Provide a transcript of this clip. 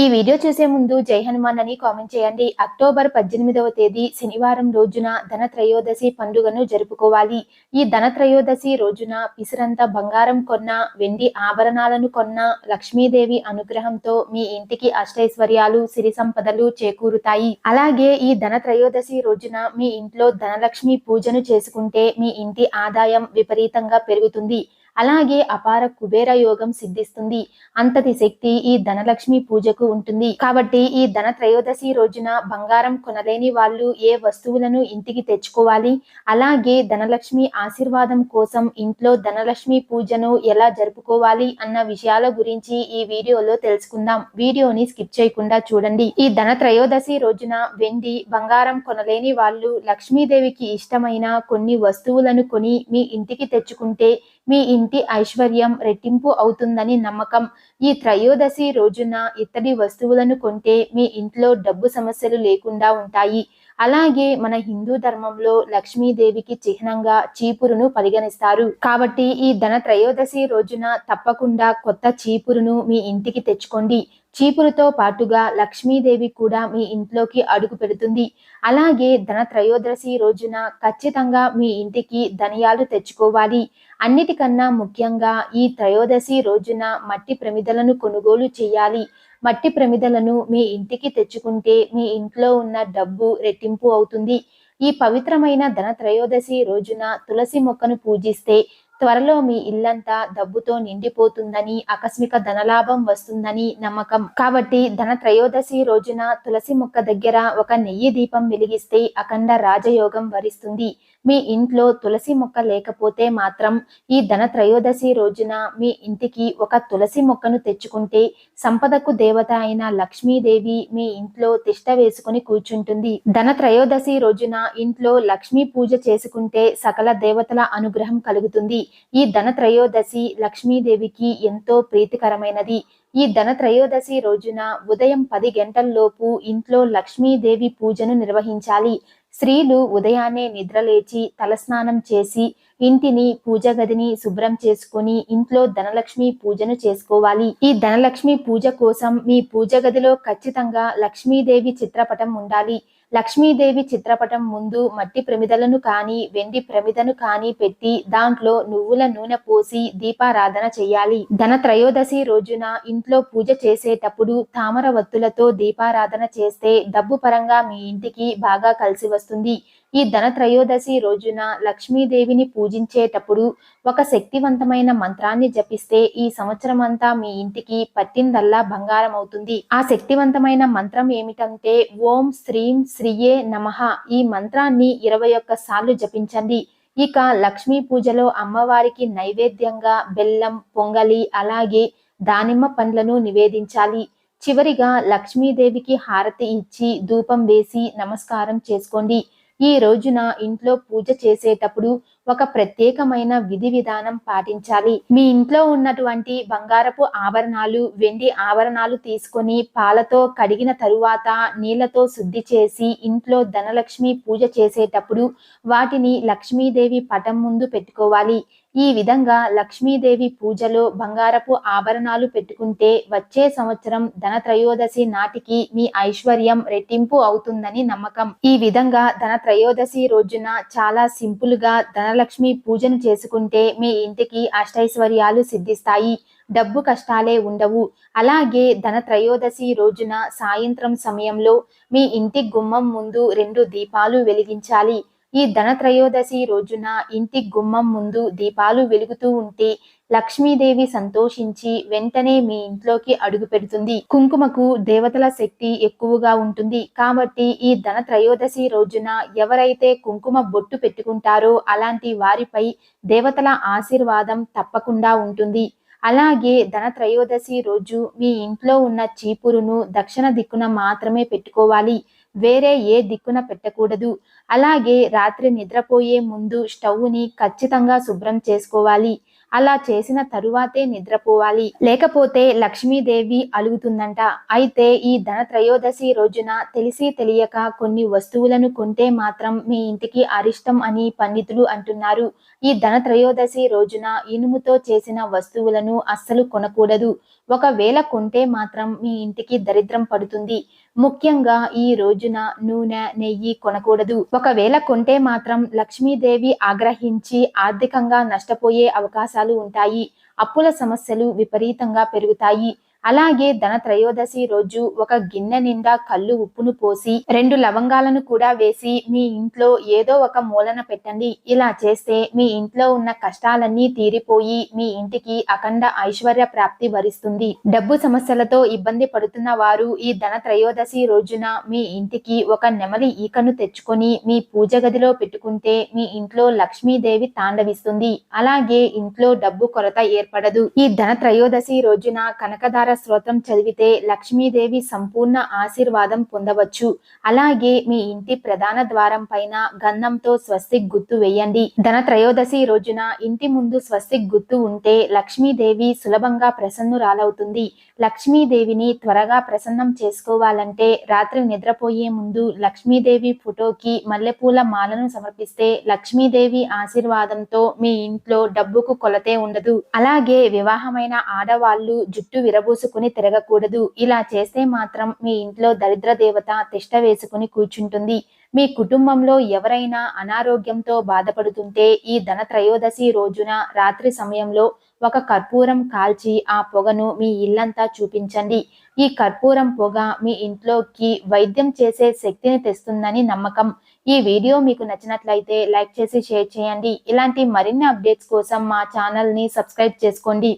ఈ వీడియో చూసే ముందు జై హనుమాన్ అని కామెంట్ చేయండి. అక్టోబర్ పద్దెనిమిదవ తేదీ శనివారం రోజున ధన త్రయోదశి పండుగను జరుపుకోవాలి. ఈ ధన త్రయోదశి రోజున పిసిరంత బంగారం కొన్న వెండి ఆభరణాలను కొన్న లక్ష్మీదేవి అనుగ్రహంతో మీ ఇంటికి అష్టైశ్వర్యాలు సిరి సంపదలు చేకూరుతాయి. అలాగే ఈ ధన త్రయోదశి రోజున మీ ఇంట్లో ధనలక్ష్మి పూజను చేసుకుంటే మీ ఇంటి ఆదాయం విపరీతంగా పెరుగుతుంది. అలాగే అపార కుబేర యోగం సిద్ధిస్తుంది. అంతటి శక్తి ఈ ధనలక్ష్మి పూజకు ఉంటుంది. కాబట్టి ఈ ధన త్రయోదశి రోజున బంగారం కొనలేని వాళ్ళు ఏ వస్తువులను ఇంటికి తెచ్చుకోవాలి? అలాగే ధనలక్ష్మి ఆశీర్వాదం కోసం ఇంట్లో ధనలక్ష్మి పూజను ఎలా జరుపుకోవాలి అన్న విషయాల గురించి ఈ వీడియోలో తెలుసుకుందాం. వీడియోని స్కిప్ చేయకుండా చూడండి. ఈ ధన త్రయోదశి రోజున వెండి బంగారం కొనలేని వాళ్ళు లక్ష్మీదేవికి ఇష్టమైన కొన్ని వస్తువులను కొని మీ ఇంటికి తెచ్చుకుంటే మీ ఇంటి ఐశ్వర్యం రెట్టింపు అవుతుందని నమ్మకం. ఈ త్రయోదశి రోజున ఇత్తడి వస్తువులను కొంటే మీ ఇంట్లో డబ్బు సమస్యలు లేకుండా ఉంటాయి. అలాగే మన హిందూ ధర్మంలో లక్ష్మీదేవికి చిహ్నంగా చీపురును పరిగణిస్తారు. కాబట్టి ఈ ధన త్రయోదశి రోజున తప్పకుండా కొత్త చీపురును మీ ఇంటికి తెచ్చుకోండి. చీపురుతో పాటుగా లక్ష్మీదేవి కూడా మీ ఇంట్లోకి అడుగు పెడుతుంది. అలాగే ధన త్రయోదశి రోజున ఖచ్చితంగా మీ ఇంటికి ధనియాలు తెచ్చుకోవాలి. అన్నిటికన్నా ముఖ్యంగా ఈ త్రయోదశి రోజున మట్టి ప్రమిదలను కొనుగోలు చేయాలి. మట్టి ప్రమిదలను మీ ఇంటికి తెచ్చుకుంటే మీ ఇంట్లో ఉన్న డబ్బు రెట్టింపు అవుతుంది. ఈ పవిత్రమైన ధన త్రయోదశి రోజున తులసి మొక్కను పూజిస్తే త్వరలో మీ ఇల్లంతా డబ్బుతో నిండిపోతుందని ఆకస్మిక ధనలాభం వస్తుందని నమ్మకం. కాబట్టి ధన త్రయోదశి రోజున తులసి మొక్క దగ్గర ఒక నెయ్యి దీపం వెలిగిస్తే అఖండ రాజయోగం వరిస్తుంది. మీ ఇంట్లో తులసి మొక్క లేకపోతే మాత్రం ఈ ధన త్రయోదశి రోజున మీ ఇంటికి ఒక తులసి మొక్కను తెచ్చుకుంటే సంపదకు దేవత అయిన లక్ష్మీదేవి మీ ఇంట్లో తిష్ట వేసుకుని కూర్చుంటుంది. ధన త్రయోదశి రోజున ఇంట్లో లక్ష్మీ పూజ చేసుకుంటే సకల దేవతల అనుగ్రహం కలుగుతుంది. ఈ ధన త్రయోదశి లక్ష్మీదేవికి ఎంతో ప్రీతికరమైనది. ఈ ధన త్రయోదశి రోజున ఉదయం పది గంటల్లోపు ఇంట్లో లక్ష్మీదేవి పూజను నిర్వహించాలి. స్త్రీలు ఉదయాన్నే నిద్రలేచి తలస్నానం చేసి ఇంటిని పూజ గదిని శుభ్రం చేసుకుని ఇంట్లో ధనలక్ష్మి పూజను చేసుకోవాలి. ఈ ధనలక్ష్మి పూజ కోసం మీ పూజ గదిలో ఖచ్చితంగా లక్ష్మీదేవి చిత్రపటం ఉండాలి. లక్ష్మీదేవి చిత్రపటం ముందు మట్టి ప్రమిదలను కానీ వెండి ప్రమిదను కానీ పెట్టి దాంట్లో నువ్వుల నూనె పోసి దీపారాధన చెయ్యాలి ధన త్రయోదశి రోజున ఇంట్లో పూజ చేసేటప్పుడు తామర వత్తులతో దీపారాధన చేస్తే డబ్బు పరంగా మీ ఇంటికి బాగా కలిసి వస్తుంది. ఈ ధన త్రయోదశి రోజున లక్ష్మీదేవిని పూజించేటప్పుడు ఒక శక్తివంతమైన మంత్రాన్ని జపిస్తే ఈ సంవత్సరం అంతా మీ ఇంటికి పట్టిందల్లా బంగారం అవుతుంది ఆ శక్తివంతమైన మంత్రం ఏమిటంటే ఓం శ్రీం శ్రీయే నమః. ఈ మంత్రాన్ని ఇరవై ఒక్క సార్లు జపించండి. ఇక లక్ష్మీ పూజలో అమ్మవారికి నైవేద్యంగా బెల్లం పొంగలి అలాగే దానిమ్మ పండ్లను నివేదించాలి. చివరిగా లక్ష్మీదేవికి హారతి ఇచ్చి ధూపం వేసి నమస్కారం చేసుకోండి. ఈ రోజున ఇంట్లో పూజ చేసేటప్పుడు ఒక ప్రత్యేకమైన విధి విధానం పాటించాలి. మీ ఇంట్లో ఉన్నటువంటి బంగారపు ఆభరణాలు వెండి ఆభరణాలు తీసుకొని పాలతో కడిగిన తరువాత నీళ్ళతో శుద్ధి చేసి ఇంట్లో ధనలక్ష్మి పూజ చేసేటప్పుడు వాటిని లక్ష్మీదేవి పటం ముందు పెట్టుకోవాలి. ఈ విధంగా లక్ష్మీదేవి పూజలో బంగారపు ఆభరణాలు పెట్టుకుంటే వచ్చే సంవత్సరం ధన త్రయోదశి నాటికి మీ ఐశ్వర్యం రెట్టింపు అవుతుందని నమ్మకం. ఈ విధంగా ధన త్రయోదశి రోజున చాలా సింపుల్గా ధనలక్ష్మి పూజను చేసుకుంటే మీ ఇంటికి అష్టైశ్వర్యాలు సిద్ధిస్తాయి. డబ్బు కష్టాలే ఉండవు. అలాగే ధన త్రయోదశి రోజున సాయంత్రం సమయంలో మీ ఇంటి గుమ్మం ముందు రెండు దీపాలు వెలిగించాలి. ఈ ధన త్రయోదశి రోజున ఇంటి గుమ్మం ముందు దీపాలు వెలుగుతూ ఉంటే లక్ష్మీదేవి సంతోషించి వెంటనే మీ ఇంట్లోకి అడుగు పెడుతుంది. కుంకుమకు దేవతల శక్తి ఎక్కువగా ఉంటుంది. కాబట్టి ఈ ధన త్రయోదశి రోజున ఎవరైతే కుంకుమ బొట్టు పెట్టుకుంటారో అలాంటి వారిపై దేవతల ఆశీర్వాదం తప్పకుండా ఉంటుంది. అలాగే ధన త్రయోదశి రోజు మీ ఇంట్లో ఉన్న చీపురును దక్షిణ దిక్కున మాత్రమే పెట్టుకోవాలి. వేరే ఏ దిక్కున పెట్టకూడదు. అలాగే రాత్రి నిద్రపోయే ముందు స్టవ్ని ఖచ్చితంగా శుభ్రం చేసుకోవాలి. అలా చేసిన తరువాతే నిద్రపోవాలి. లేకపోతే లక్ష్మీదేవి అలుగుతుందంట. అయితే ఈ ధన త్రయోదశి రోజున తెలిసి తెలియక కొన్ని వస్తువులను కొంటే మాత్రం మీ ఇంటికి అరిష్టం అని పండితులు అంటున్నారు. ఈ ధన త్రయోదశి రోజున ఇనుముతో చేసిన వస్తువులను అస్సలు కొనకూడదు. ఒకవేళ కొంటే మాత్రం మీ ఇంటికి దరిద్రం పడుతుంది. ముఖ్యంగా ఈ రోజున నూనె నెయ్యి కొనకూడదు. ఒకవేళ కొంటే మాత్రం లక్ష్మీదేవి ఆగ్రహించి ఆర్థికంగా నష్టపోయే అవకాశాలు ఉంటాయి. అప్పుల సమస్యలు విపరీతంగా పెరుగుతాయి. అలాగే ధన త్రయోదశి రోజు ఒక గిన్నె నిండా కళ్ళు ఉప్పును పోసి రెండు లవంగాలను కూడా వేసి మీ ఇంట్లో ఏదో ఒక మూలన పెట్టండి. ఇలా చేస్తే మీ ఇంట్లో ఉన్న కష్టాలన్నీ తీరిపోయి మీ ఇంటికి అఖండ ఐశ్వర్య ప్రాప్తి వరిస్తుంది. డబ్బు సమస్యలతో ఇబ్బంది పడుతున్న వారు ఈ ధన త్రయోదశి రోజున మీ ఇంటికి ఒక నెమలి ఈకను తెచ్చుకొని మీ పూజ గదిలో పెట్టుకుంటే మీ ఇంట్లో లక్ష్మీదేవి తాండవిస్తుంది. అలాగే ఇంట్లో డబ్బు కొరత ఏర్పడదు. ఈ ధన త్రయోదశి రోజున కనకదార స్తోత్రం చదివితే లక్ష్మీదేవి సంపూర్ణ ఆశీర్వాదం పొందవచ్చు. అలాగే మీ ఇంటి ప్రధాన ద్వారం పైన గంధంతో స్వస్తిక్ గుర్తు వేయండి. ధన త్రయోదశి రోజున ఇంటి ముందు స్వస్తిక్ గుర్తు ఉంటే లక్ష్మీదేవి సులభంగా ప్రసన్నురాలవుతుంది. లక్ష్మీదేవిని త్వరగా ప్రసన్నం చేసుకోవాలంటే రాత్రి నిద్రపోయే ముందు లక్ష్మీదేవి ఫోటోకి మల్లెపూల మాలను సమర్పిస్తే లక్ష్మీదేవి ఆశీర్వాదంతో మీ ఇంట్లో డబ్బుకు కొలతే ఉండదు. అలాగే వివాహమైన ఆడవాళ్ళు జుట్టు విరబూసుకుని తిరగకూడదు. ఇలా చేస్తే మాత్రం మీ ఇంట్లో దరిద్ర దేవత తిష్ట వేసుకుని కూర్చుంటుంది. మీ కుటుంబంలో ఎవరైనా అనారోగ్యంతో బాధపడుతుంటే ఈ ధన త్రయోదశి రోజున రాత్రి సమయంలో ఒక కర్పూరం కాల్చి ఆ పొగను మీ ఇల్లంతా చూపించండి. ఈ కర్పూరం పొగ మీ ఇంట్లోకి వైద్యం చేసే శక్తిని తెస్తుందని నమ్మకం. ఈ వీడియో మీకు నచ్చినట్లయితే లైక్ చేసి షేర్ చేయండి. ఇలాంటి మరిన్ని అప్డేట్స్ కోసం మా ఛానల్ని సబ్స్క్రైబ్ చేసుకోండి.